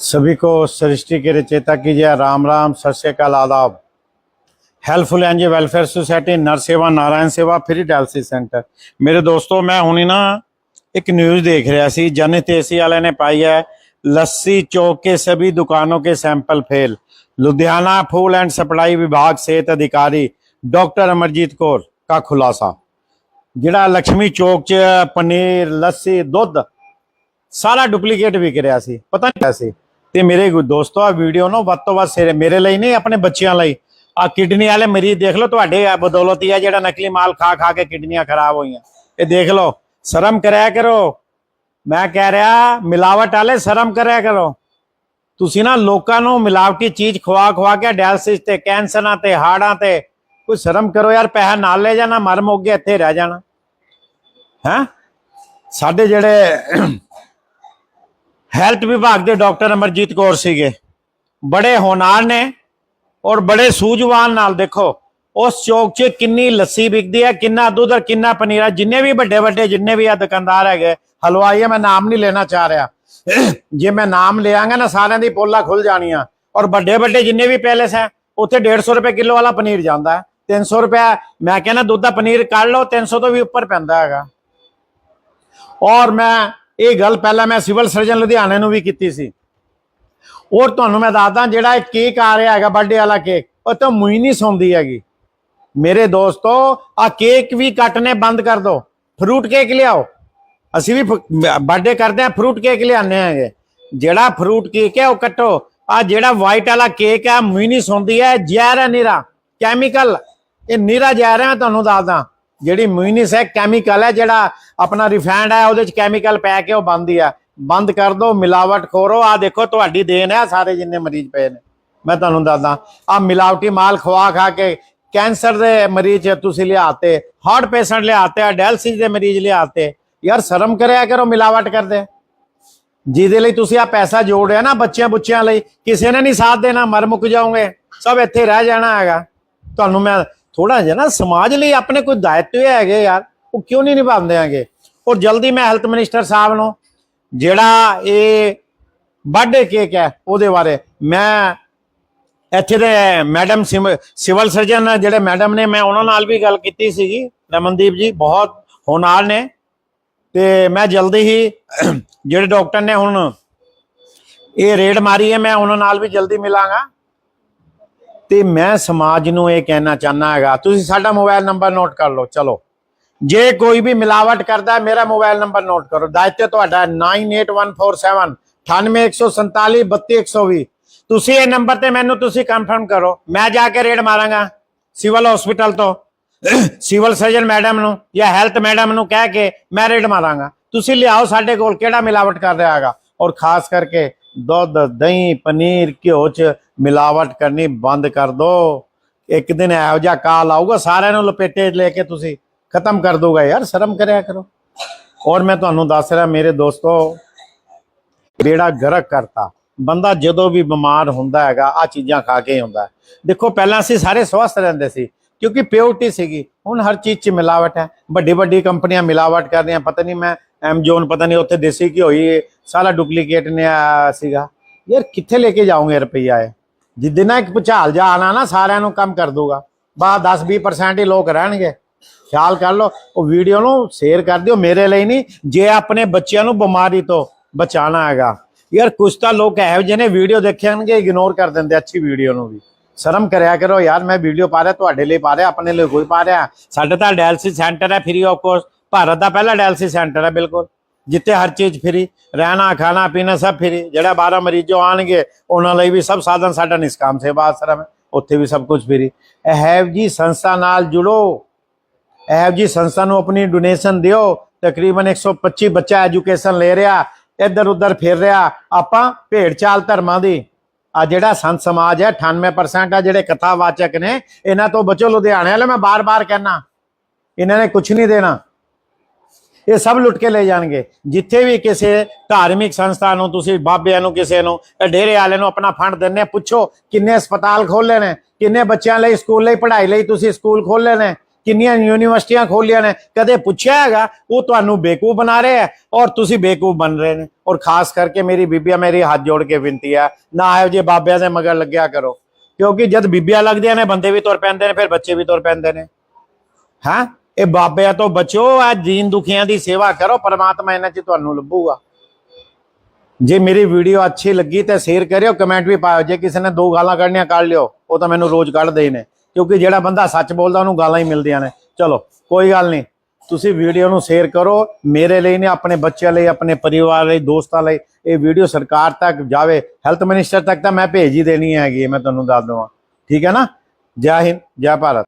सभी को सृष्टि के रचेता कीजिए राम राम सत श्रीकाल आदाब हेल्पफुल एनजी वेलफेयर सोसाइटी नर सेवा नारायण सेवा फ्री डायलिसिस सेंटर मेरे दोस्तों मैं ਹੁਣੀ ਨਾ ਇੱਕ ਨਿਊਜ਼ ਦੇਖ ਰਿਹਾ ਸੀ ਜਨਿਤ ਏਸੀ ਵਾਲੇ ਨੇ ਪਾਈ ਹੈ ਲੱਸੀ ਚੌਕ ਕੇ ਸभी ਦੁਕਾਨों के sample fail Ludhiana food and supply विभाग सेहत अधिकारी डॉक्टर अमरजीत कौर का खुलासा ਜਿਹੜਾ ਲక్ష్ਮੀ ਚੌਕ 'ਚ ਪਨੀਰ ਲੱਸੀ ਦੁੱਧ ਸਾਰਾ ਡੁਪਲੀਕੇਟ ਵਿਕ ਰਿਹਾ ਸੀ ਪਤਾ ਨਹੀਂ ਕਿਆ ਸੀ ਤੇ ਮੇਰੇ ਦੋਸਤੋ ਆ ਵੀਡੀਓ ਨੂੰ ਵੱਧ ਤੋਂ ਵੱਧ ਮੇਰੇ ਲਈ ਨਹੀਂ, ਆਪਣੇ ਬੱਚਿਆਂ ਲਈ। ਆ ਕਿਡਨੀ ਵਾਲੇ ਮਰੀਜ਼ ਦੇਖ ਲਓ, ਤੁਹਾਡੇ ਬਦੌਲਤ ਹੀ ਆ ਜਿਹੜਾ ਨਕਲੀ ਮਾਲ ਖਾ ਖਾ ਕੇ ਕਿਡਨੀਆਂ ਖਰਾਬ ਹੋਈਆਂ। ਇਹ ਦੇਖ ਲਓ, ਸ਼ਰਮ ਕਰਿਆ ਕਰੋ। ਮੈਂ ਕਹਿ ਰਿਹਾ, ਮਿਲਾਵਟ ਵਾਲੇ ਸ਼ਰਮ ਕਰਿਆ ਕਰੋ। ਤੁਸੀਂ ਨਾ ਲੋਕਾਂ ਨੂੰ ਮਿਲਾਵਟੀ ਚੀਜ਼ ਖਵਾ ਖਵਾ ਕੇ ਡਾਇਲਸਿਸ ਤੇ, ਕੈਂਸਰਾਂ ਤੇ ਹਾਰਟਾਂ ਤੇ, ਕੋਈ ਸ਼ਰਮ ਕਰੋ ਯਾਰ, ਪੈਸਾ ਨਾਲ ਲੈ ਜਾਣਾ ਮਰ ਮੋਗੇ ਇੱਥੇ ਰਹਿ ਜਾਣਾ। ਹੈ? ਸਾਡੇ ਜਿਹੜੇ ਹੈਲਥ ਵਿਭਾਗ ਦੇ ਡਾਕਟਰ ਅਮਰਜੀਤ ਕੌਰ ਸੀਗੇ। ਬੜੇ ਹੋਨਾਰ ਨੇ ਔਰ ਬੜੇ ਸੂਝਵਾਨ ਨਾਲ ਦੇਖੋ, ਉਸ ਚੌਕ 'ਚ ਕਿੰਨੀ ਲੱਸੀ ਵਿਕਦੀ ਹੈ, ਕਿੰਨਾ ਦੁੱਧ ਔਰ ਕਿੰਨਾ ਪਨੀਰ ਜਿੰਨੇ ਵੀ ਵੱਡੇ ਵੱਡੇ ਜਿੰਨੇ ਵੀ ਆ ਦੁਕਾਨਦਾਰ ਹੈਗੇ, ਹਲਵਾਈ ਹੈ, ਮੈਂ ਨਾਮ ਨਹੀਂ ਲੈਣਾ ਚਾਹ ਰਿਹਾ। ਜੇ ਮੈਂ ਨਾਮ ਲਿਆਂਗਾ ਨਾ, ਸਾਰਿਆਂ ਦੀ ਪੋਲਾ ਖੁੱਲ ਜਾਣੀਆਂ। ਔਰ ਵੱਡੇ ਵੱਡੇ ਜਿੰਨੇ ਵੀ ਪੈਲੇਸ ਹੈ, ਉੱਥੇ 150 ਰੁਪਏ ਕਿਲੋ ਵਾਲਾ ਪਨੀਰ ਜਾਂਦਾ ਹੈ। 300 ਰੁਪਏ, ਮੈਂ ਕਹਿੰਦਾ ਦੁੱਧ ਦਾ ਪਨੀਰ ਕੱਢ ਲਓ 300 ਤੋਂ ਵੀ ਉੱਪਰ ਪੈਂਦਾ ਹੈਗਾ। ਔਰ ਮੈਂ ਇਹ ਗੱਲ ਪਹਿਲਾਂ ਮੈਂ ਸਿਵਲ ਸਰਜਨ ਲੁਧਿਆਣੇ ਨੂੰ ਵੀ ਕੀਤੀ ਸੀ। ਔਰ ਤੁਹਾਨੂੰ ਮੈਂ ਦੱਸਦਾ, ਜਿਹੜਾ ਇਹ ਕੇਕ ਆ ਰਿਹਾ ਹੈਗਾ, ਬਰਥਡੇ ਵਾਲਾ ਕੇਕ, ਉਹ ਤਾਂ ਮੂੰਹ ਨਹੀਂ ਸੌਂਦੀ ਹੈਗੀ। ਮੇਰੇ ਦੋਸਤੋ, ਆ ਕੇਕ ਵੀ ਕੱਟਨੇ ਬੰਦ ਕਰ ਦਿਓ ਫਰੂਟ ਕੇਕ ਲਿਆਓ। ਅਸੀਂ ਵੀ ਬਰਥਡੇ ਕਰਦੇ ਆ ਫਰੂਟ ਕੇਕ ਲਿਆਨੇ ਹੈਗੇ। ਜਿਹੜਾ ਫਰੂਟ ਕੇਕ ਹੈ, ਉਹ ਕੱਟੋ। ਆ ਜਿਹੜਾ ਵਾਈਟ ਵਾਲਾ ਕੇਕ ਹੈ, ਮੂੰਹ ਨਹੀਂ ਸੌਂਦੀ ਹੈ। ਜ਼ਹਿਰ ਹੈ ਨੀਰਾ। ਕੈਮੀਕਲ ਇਹ ਨੀਰਾ ਜ਼ਹਿਰ ਹੈ, ਮੈਂ ਤੁਹਾਨੂੰ ਦੱਸਦਾ। ਜਿਹੜੀ ਮੂਨਿਸ ਹੈ ਕੈਮੀਕਲ ਹੈ, ਜਿਹੜਾ ਆਪਣਾ ਰਿਫਾਈਨਡ ਹੈ, ਉਹਦੇ ਚ ਕੈਮੀਕਲ ਪੈ ਕੇ ਉਹ ਬੰਦੀ ਆ। ਬੰਦ ਕਰ ਦੋ, ਮਿਲਾਵਟ ਖੋਰੋ। ਆ ਦੇਖੋ, ਤੁਹਾਡੀ ਦੇਣ ਹੈ, ਸਾਰੇ ਜਿੰਨੇ ਮਰੀਜ਼ ਪਏ ਨੇ। ਮੈਂ ਤੁਹਾਨੂੰ ਦੱਸਦਾ ਆ ਮਿਲਾਵਟੀ ਮਾਲ ਖਵਾ ਖਾ ਕੇ ਕੈਂਸਰ ਦੇ ਮਰੀਜ਼ ਤੁਸੀਂ ਲਿਆਤੇ ਹਾਰਟ ਪੇਸ਼ੈਂਟ ਲਿਆਤੇ ਆ ਡਾਇਲਸਿਸ ਦੇ ਮਰੀਜ਼ ਲਿਆਤੇ। ਯਾਰ, ਸ਼ਰਮ ਕਰਿਆ ਕਰੋ, ਮਿਲਾਵਟ ਕਰਦੇ। ਜਿਹਦੇ ਲਈ ਤੁਸੀਂ ਆ ਪੈਸਾ ਜੋੜਿਆ ਨਾ, ਬੱਚਿਆਂ ਬੁੱਚਿਆਂ ਲਈ, ਕਿਸੇ ਨੇ ਨਹੀਂ ਸਾਥ ਦੇਣਾ ਮਰ ਮੁੱਕ ਜਾਓਗੇ, ਸਭ ਇੱਥੇ ਰਹਿ ਜਾਣਾ ਹੈਗਾ। ਤੁਹਾਨੂੰ ਮੈਂ ਥੋੜਾ ਜਿਹਾ ਨਾ ਸਮਾਜ ਲਈ ਆਪਣੇ ਕੋਈ ਦਾਇਤਵ ਹੈਗੇ ਯਾਰ, ਉਹ ਕਿਉਂ ਨਹੀਂ ਨਿਭਾਉਂਦੇ ਹੈਗੇ? ਔਰ ਜਲਦੀ ਮੈਂ ਹੈਲਥ ਮਿਨਿਸਟਰ ਸਾਹਿਬ ਨੂੰ ਜਿਹੜਾ ਇਹ ਬਰਥਡੇ ਕੇਕ ਹੈ ਉਹਦੇ ਬਾਰੇ, ਮੈਂ ਇੱਥੇ ਦੇ ਮੈਡਮ ਸਿਵਲ ਸਰਜਨ ਜਿਹੜੇ ਮੈਡਮ ਨੇ, ਮੈਂ ਉਹਨਾਂ ਨਾਲ ਵੀ ਗੱਲ ਕੀਤੀ ਸੀਗੀ, ਰਮਨਦੀਪ ਜੀ ਬਹੁਤ ਹੋਨਾਰ ਨੇ, ਤੇ ਮੈਂ ਜਲਦੀ ਹੀ ਜਿਹੜੇ ਡਾਕਟਰ ਨੇ ਹੁਣ ਇਹ ਰੇਡ ਮਾਰੀ ਹੈ, ਮੈਂ ਉਹਨਾਂ ਨਾਲ ਵੀ ਜਲਦੀ ਮਿਲਾਂਗਾ। ਤੇ ਮੈਂ ਸਮਾਜ ਨੂੰ ਇਹ ਕਹਿਣਾ ਚਾਹਨਾ ਹੈਗਾ, ਤੁਸੀਂ ਸਾਡਾ ਮੋਬਾਈਲ ਨੰਬਰ ਨੋਟ ਕਰ ਲਓ, ਚਲੋ। ਜੇ ਕੋਈ ਵੀ ਮਿਲਾਵਟ ਕਰਦਾ, ਮੇਰਾ ਮੋਬਾਈਲ ਨੰਬਰ ਨੋਟ ਕਰੋ। ਦਾਇਤਵ ਤੁਹਾਡਾ 98147 98147 32120 ਤੁਸੀਂ ਇਹ ਨੰਬਰ ਤੇ ਮੈਨੂੰ ਤੁਸੀਂ ਕਨਫਰਮ ਕਰੋ। ਮੈਂ ਜਾ ਕੇ ਰੇਡ ਮਾਰਾਂਗਾ ਸਿਵਲ ਹਸਪੀਟਲ ਤੋਂ। ਸਿਵਲ ਸਰਜਨ ਮੈਡਮ ਨੂੰ ਜਾਂ ਹੈਲਥ ਮੈਡਮ ਨੂੰ ਕਹਿ ਕੇ ਮੈਂ ਰੇਡ ਮਾਰਾਂਗਾ। ਤੁਸੀਂ ਲਿਆਓ ਸਾਡੇ ਕੋਲ ਕਿਹੜਾ ਮਿਲਾਵਟ ਕਰ ਰਿਹਾ ਹੈਗਾ। ਔਰ ਖਾਸ ਕਰਕੇ ਦੁੱਧ, ਦਹੀਂ, ਪਨੀਰ, ਘਿਓ ਚ ਮਿਲਾਵਟ ਕਰਨੀ ਬੰਦ ਕਰ ਦੋ। ਇੱਕ ਦਿਨ ਇਹੋ ਜਿਹਾ ਕਾਲ ਆਊਗਾ, ਸਾਰਿਆਂ ਨੂੰ ਲਪੇਟੇ ਲੈ ਕੇ ਤੁਸੀਂ ਖਤਮ ਕਰ ਦੋਗਾ। ਯਾਰ, ਸ਼ਰਮ ਕਰਿਆ ਕਰੋ। ਔਰ ਮੈਂ ਤੁਹਾਨੂੰ ਦੱਸ ਰਿਹਾ, ਮੇਰੇ ਦੋਸਤੋ, ਬੇੜਾ ਗਰਕ ਕਰਤਾ। ਬੰਦਾ ਜਦੋਂ ਵੀ ਬਿਮਾਰ ਹੁੰਦਾ ਹੈਗਾ ਆ ਚੀਜ਼ਾਂ ਖਾ ਕੇ ਹੀ ਹੁੰਦਾ ਦੇਖੋ, ਪਹਿਲਾਂ ਅਸੀਂ ਸਾਰੇ ਸਵਸਥ ਰਹਿੰਦੇ ਸੀ, ਕਿਉਂਕਿ ਪਿਓਰਟੀ ਸੀਗੀ। ਹੁਣ ਹਰ ਚੀਜ਼ 'ਚ ਮਿਲਾਵਟ ਹੈ। ਵੱਡੀ ਵੱਡੀ ਕੰਪਨੀਆਂ ਮਿਲਾਵਟ ਕਰ ਰਹੀਆਂ। ਪਤਾ ਨਹੀਂ ਮੈਂ ਐਮਜੋਨ ਪਤਾ ਨਹੀਂ ਉੱਥੇ ਦੇਸੀ ਘੀ ਹੋਈ ਸਾਰਾ ਡੁਪਲੀਕੇਟ ਨੇ ਆਇਆ ਸੀਗਾ। ਯਾਰ ਕਿੱਥੇ ਲੈ ਕੇ ਜਾਓਗੇ ਰੁਪਈਆ ਇਹ? ਜਿੱਦੇ ਨਾ ਇੱਕ ਭੁਚਾਲ ਜਾ ਆਣਾ ਨਾ, ਸਾਰਿਆਂ ਨੂੰ ਕੰਮ ਕਰ ਦੂਗਾ ਬਾ 10 20% ਹੀ ਲੋਕ ਰਹਿਣਗੇ। ਖਿਆਲ ਕਰ ਲਓ, ਉਹ ਵੀਡੀਓ ਨੂੰ ਸ਼ੇਅਰ ਕਰ ਦਿਓ, ਮੇਰੇ ਲਈ ਨਹੀਂ, ਜੇ ਆਪਣੇ ਬੱਚਿਆਂ ਨੂੰ ਬਿਮਾਰੀ ਤੋਂ ਬਚਾਉਣਾ ਹੈਗਾ। ਯਾਰ ਕੁਝ ਤਾਂ ਲੋਕ ਇਹੋ ਜਿਹੇ ਨੇ ਵੀਡੀਓ ਦੇਖਣਗੇ ਇਗਨੋਰ ਕਰ ਦਿੰਦੇ ਅੱਛੀ ਵੀਡੀਓ ਨੂੰ ਵੀ। ਸ਼ਰਮ ਕਰਿਆ ਕਰੋ ਯਾਰ, ਮੈਂ ਵੀਡੀਓ ਪਾ ਰਿਹਾ, ਤੁਹਾਡੇ ਲਈ ਪਾ ਰਿਹਾ, ਆਪਣੇ ਲਈ ਕੋਈ ਪਾ ਰਿਹਾ। ਸਾਡੇ ਤਾਂ ਡਾਇਲਸਿਸ ਸੈਂਟਰ ਹੈ ਫ੍ਰੀ ਆਫ ਕੋਸਟ ਭਾਰਤ ਦਾ ਪਹਿਲਾ ਡਾਇਲਸਿਸ ਸੈਂਟਰ ਹੈ, ਬਿਲਕੁਲ। ਜਿੱਥੇ ਹਰ ਚੀਜ਼ ਫ੍ਰੀ ਰਹਿਣਾ, ਖਾਣਾ, ਪੀਣਾ ਸਭ ਫ੍ਰੀ ਜਿਹੜਾ 12 ਮਰੀਜ਼ ਜੋ ਆਣਗੇ ਉਹਨਾਂ ਲਈ ਵੀ ਸਭ ਸਾਧਨ ਸਾਡਾ ਨਿਸਕਾਮ ਸੇਵਾ ਆਸ਼ਰਮ ਹੈ। ਉੱਥੇ ਵੀ ਸਭ ਕੁਝ ਫ੍ਰੀ ਇਹੋ ਜੀ ਸੰਸਥਾ ਨਾਲ ਜੁੜੋ। ਇਹੋ ਜੀ ਸੰਸਥਾ ਨੂੰ ਆਪਣੀ ਡੋਨੇਸ਼ਨ ਦਿਓ। ਤਕਰੀਬਨ 125 ਬੱਚਾ ਐਜੂਕੇਸ਼ਨ ਲੈ ਰਿਹਾ। ਇੱਧਰ ਉੱਧਰ ਫਿਰ ਰਿਹਾ। ਆਪਾਂ ਭੇਡ ਚਾਲ ਧਰਮਾਂ ਦੀ। ਆ ਜਿਹੜਾ ਸੰਤ ਸਮਾਜ ਹੈ 98% ਆ ਜਿਹੜੇ ਕਥਾਵਾਚਕ ਨੇ, ਇਹਨਾਂ ਤੋਂ ਬਚੋ ਲੁਧਿਆਣੇ ਵਾਲੇ, ਮੈਂ ਬਾਰ-ਬਾਰ ਕਹਿਣਾ ਇਹਨਾਂ ਨੇ ਕੁਝ ਨਹੀਂ ਦੇਣਾ। ਇਹ ਸਭ ਲੁੱਟ ਕੇ ਲੈ ਜਾਣਗੇ। ਜਿੱਥੇ ਵੀ ਕਿਸੇ ਧਾਰਮਿਕ ਸੰਸਥਾ ਨੂੰ, ਤੁਸੀਂ ਬਾਬਿਆਂ ਨੂੰ, ਕਿਸੇ ਨੂੰ ਡੇਰੇ ਵਾਲਿਆਂ ਨੂੰ ਆਪਣਾ ਫੰਡ ਦਿੰਨੇ ਪੁੱਛੋ ਕਿੰਨੇ ਹਸਪਤਾਲ ਖੋਲੇ ਨੇ, ਕਿੰਨੇ ਬੱਚਿਆਂ ਲਈ ਸਕੂਲ ਲਈ, ਪੜ੍ਹਾਈ ਲਈ ਤੁਸੀਂ ਸਕੂਲ ਖੋਲੇ ਨੇ, ਕਿੰਨੀਆਂ ਯੂਨੀਵਰਸਿਟੀਆਂ ਖੋਲੀਆਂ ਨੇ, ਕਦੇ ਪੁੱਛਿਆ ਹੈਗਾ, ਉਹ ਤੁਹਾਨੂੰ ਬੇਕੂਫ ਬਣਾ ਰਹੇ ਹੈ ਔਰ ਤੁਸੀਂ ਬੇਕੂਫ ਬਣ ਰਹੇ ਨੇ। ਔਰ ਖਾਸ ਕਰਕੇ ਮੇਰੀ ਬੀਬੀਆਂ, ਮੇਰੀ ਹੱਥ ਜੋੜ ਕੇ ਬੇਨਤੀ ਹੈ ਨਾ ਆਇਓ ਜੇ ਬਾਬਿਆਂ ਦੇ ਮਗਰ ਲੱਗਿਆ ਕਰੋ। ਕਿਉਂਕਿ ਜਦ ਬੀਬੀਆਂ ਲੱਗਦੀਆਂ ਨੇ, ਬੰਦੇ ਵੀ ਤੁਰ ਪੈਂਦੇ ਨੇ, ਫਿਰ ਬੱਚੇ ਵੀ ਤੁਰ ਪੈਂਦੇ ਨੇ। ਹਾਂ? ਇਹ ਬਾਬਿਆਂ ਤੋਂ ਬਚੋ ਆ ਜੀਨ ਦੁਖੀਆਂ ਦੀ ਸੇਵਾ ਕਰੋ ਪਰਮਾਤਮਾ ਇਹਨਾਂ 'ਚ ਤੁਹਾਨੂੰ ਲੱਭੂਗਾ। ਜੇ ਮੇਰੀ ਵੀਡੀਓ ਅੱਛੀ ਲੱਗੀ ਤੇ ਸ਼ੇਅਰ ਕਰਿਓ ਕਮੈਂਟ ਵੀ ਪਾਇਓ। ਜੇ ਕਿਸੇ ਨੇ ਦੋ ਗਾਲਾਂ ਕੱਢਣੀਆਂ ਕੱਢ ਲਿਓ। ਉਹ ਤਾਂ ਮੈਨੂੰ ਰੋਜ਼ ਕੱਢਦੇ ਹੀ ਨੇ। ਕਿਉਂਕਿ ਜਿਹੜਾ ਬੰਦਾ ਸੱਚ ਬੋਲਦਾ ਉਹਨੂੰ ਗਾਲਾਂ ਹੀ ਮਿਲਦੀਆਂ ਨੇ। ਚਲੋ ਕੋਈ ਗੱਲ ਨਹੀਂ। ਤੁਸੀਂ ਵੀਡੀਓ ਨੂੰ ਸ਼ੇਅਰ ਕਰੋ। ਮੇਰੇ ਲਈ ਨਹੀਂ ਆਪਣੇ ਬੱਚਿਆਂ ਲਈ ਆਪਣੇ ਪਰਿਵਾਰ ਲਈ ਦੋਸਤਾਂ ਲਈ ਇਹ ਵੀਡੀਓ ਸਰਕਾਰ ਤੱਕ ਜਾਵੇ। ਹੈਲਥ ਮਿਨਿਸਟਰ ਤੱਕ ਤਾਂ ਮੈਂ ਭੇਜ ਹੀ ਦੇਣੀ ਹੈਗੀ ਹੈ, ਮੈਂ ਤੁਹਾਨੂੰ ਦੱਸ ਦਵਾਂ। ਠੀਕ ਹੈ ਨਾ? ਜੈ ਹਿੰਦ ਜੈ ਭਾਰਤ।